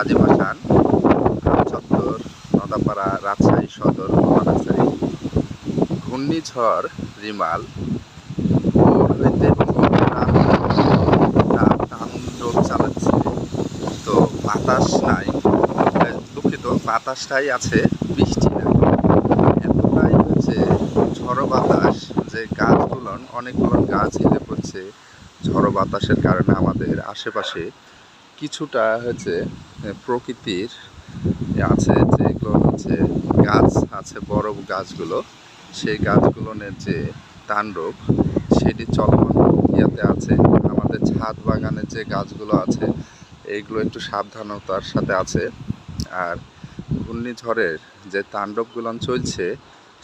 রাজীব হাসান চত্বর, নদাপাড়া রাজশাহী সদর মহানাসারি ঘূর্ণিঝড়, রিমাল, ভোর হইতে তাণ্ডব চালাচ্ছে। তো বাতাস নাই, দুঃখিত, বাতাসটাই আছে, বৃষ্টি নাই। এতটাই হচ্ছে ঝড়ো বাতাস যে গাছ গাছগুলো অনেকগুলো গাছ হেলে পড়ছে। ঝড়ো বাতাসের কারণে আমাদের আশেপাশে কিছুটা হচ্ছে প্রকৃতির আছে যেগুলো হচ্ছে গাছ আছে, বড় গাছগুলো। সেই গাছগুলোর যে তাণ্ডব, সেটি চলমান ইয়াতে আছে। আমাদের ছাদ বাগানের যে গাছগুলো আছে এইগুলো একটু সাবধানতার সাথে আছে। আর ঘূর্ণিঝড়ের যে তাণ্ডবগুলো চলছে,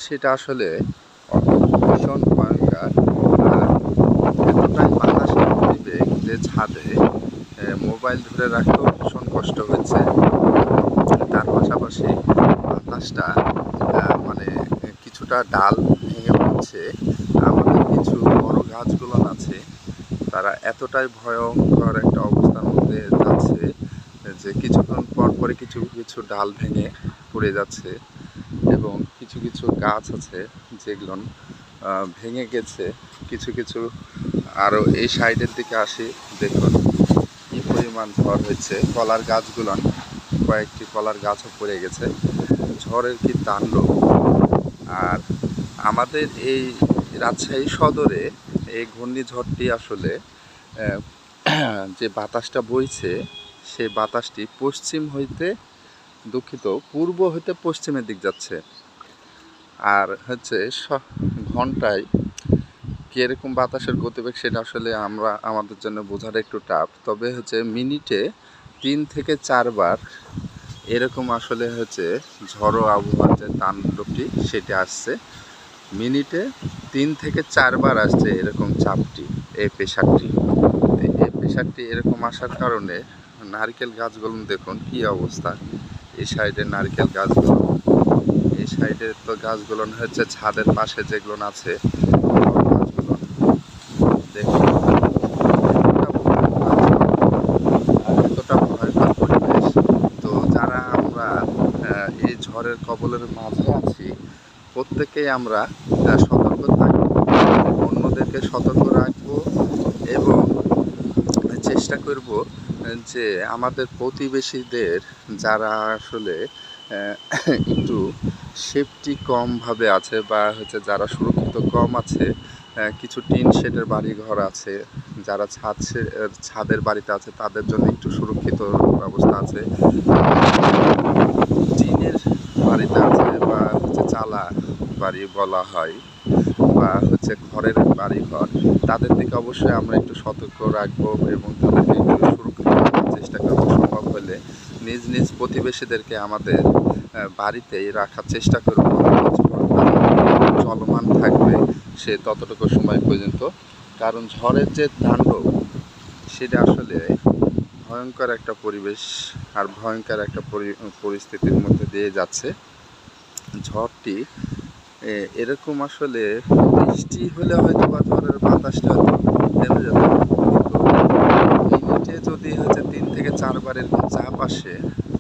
সেটা আসলে ভীষণ ভয়ঙ্কর। আর এতটাই বাতাসের পরিবেগ যে ছাদে মোবাইল ধরে রাখতেও ভীষণ কষ্ট হয়েছে। তার পাশাপাশি বাতাসটা মানে কিছুটা ডাল ভেঙে পড়ছে। আমাদের কিছু বড় গাছগুলো আছে, তারা এতটাই ভয়ঙ্কর একটা অবস্থার মধ্যে যাচ্ছে, যে কিছুক্ষণ পর পরে কিছু কিছু ডাল ভেঙে পড়ে যাচ্ছে এবং কিছু কিছু গাছ আছে যেগুলো ভেঙে গেছে। কিছু কিছু আরও এই সাইডের দিকে আসি, দেখুন। পরিমাণ ঝড় হয়েছে। কলার গাছগুলো কয়েকটি কলার গাছও পড়ে গেছে। ঝড়ের কি তাণ্ডব আর আমাদের এই রাজশাহী সদরে এই ঘূর্ণিঝড়টি আসলে যে বাতাসটা বইছে, সেই বাতাসটি পশ্চিম হইতে দুঃখিত, পূর্ব হইতে পশ্চিমের দিক যাচ্ছে। আর হচ্ছে স- ঘন্টায় কীরকম বাতাসের গতিবেগ সেটা আসলে আমরা আমাদের জন্য বোঝাটা একটু টাফ তবে হচ্ছে মিনিটে তিন থেকে চারবার এরকম আসলে হচ্ছে ঝড়ো আবহাওয়ার যে তাণ্ডবটি সেটি আসছে। মিনিটে তিন থেকে চারবার আসছে এরকম চাপটি এই প্রেশারটি এই প্রেশারটি এরকম আসার কারণে নারকেল গাছগুলো দেখুন কি অবস্থা। এই সাইডে নারকেল গাছগুলো এই সাইডে তো গাছগুলো হচ্ছে ছাদের পাশে যেগুলো আছে বড় গাছগুলো দেখুন এতটা ভয়ঙ্কর পরিবেশ তো যারা আমরা আহ, এই ঝড়ের কবলের মাঝে আছি। প্রত্যেকেই আমরা সতর্ক থাকব, অন্যদেরকে সতর্ক রাখব এবং চেষ্টা করব যে আমাদের প্রতিবেশীদের যারা আসলে একটু সেফটি কমভাবে আছে বা হচ্ছে যারা সুরক্ষিত কম আছে কিছু টিন শেডের বাড়ি ঘর আছে, যারা ছাদ ছাদের বাড়িতে আছে, তাদের জন্য একটু সুরক্ষিত ব্যবস্থা আছে। বাড়িতে আছে বা হচ্ছে চালা বাড়ি বলা হয় বা হচ্ছে ঘরের বাড়ি ঘর তাদের দিকে অবশ্যই আমরা একটু সতর্ক রাখব এবং তাদেরকে একটু সুরক্ষিত রাখার চেষ্টা করব। সম্ভব হলে নিজ নিজ প্রতিবেশীদেরকে আমাদের বাড়িতেই রাখার চেষ্টা করব। চলমান থাকবে সে ততটুকু সময় পর্যন্ত। কারণ ঝড়ের যে তাণ্ডব, সেটা আসলে ভয়ঙ্কর একটা পরিবেশ আর ভয়ঙ্কর একটা পরি- পরিস্থিতির মধ্যে দিয়ে যাচ্ছে। ঝড়টি এরকম আসলে বৃষ্টি হলে হয়তো বা ঝড়ের বাতাসটা থেমে যেত। মিনিটে যদি হচ্ছে তিন থেকে চারবার এরকম চাপ আসে,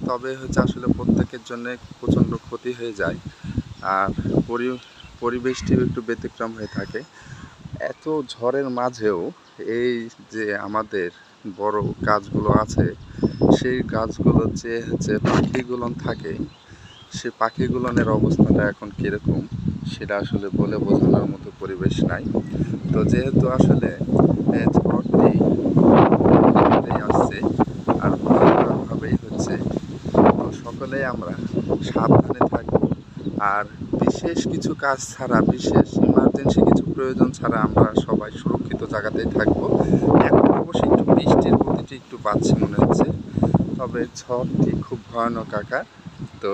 তবে হচ্ছে আসলে প্রত্যেকের জন্য প্রচণ্ড ক্ষতি হয়ে যায়। আর পরি পরিবেশটিও একটু ব্যতিক্রম হয়ে থাকে। এত ঝড়ের মাঝেও এই যে আমাদের বড় গাছগুলো আছে সেই গাছগুলোর যে হচ্ছে পাখিগুলো থাকে, সে পাখিগুলোনের অবস্থাটা এখন কীরকম, সেটা আসলে বলে বোঝানোর মতো পরিবেশ নাই। তো যেহেতু আসলে ঝড়টি আসছে, আর ভয়ঙ্করভাবেই হচ্ছে, তো সকলেই আমরা সাবধানে থাকব। আর বিশেষ কিছু কাজ ছাড়া, বিশেষ ইমার্জেন্সি কিছু প্রয়োজন ছাড়া আমরা সবাই সুরক্ষিত জায়গাতেই থাকব। এখন অবশ্যই একটু বৃষ্টির একটু বাড়ছে মনে হচ্ছে। তবে ঝড়টি খুব ভয়ানক আকার। তো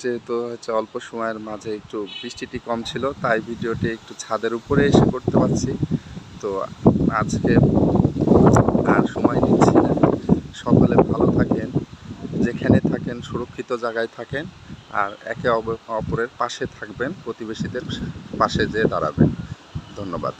যেহেতু হচ্ছে অল্প সময়ের মাঝে একটু বৃষ্টিটি কম ছিল, তাই ভিডিওটি একটু ছাদের উপরে এসে করতে পারছি। তো, আজকে আর সময় নিচ্ছি না। সকলে ভালো থাকেন, যেখানে থাকেন, সুরক্ষিত জায়গায় থাকেন, আর একে অপরের পাশে থাকবেন, প্রতিবেশীদের পাশে যেয়ে দাঁড়াবেন। ধন্যবাদ।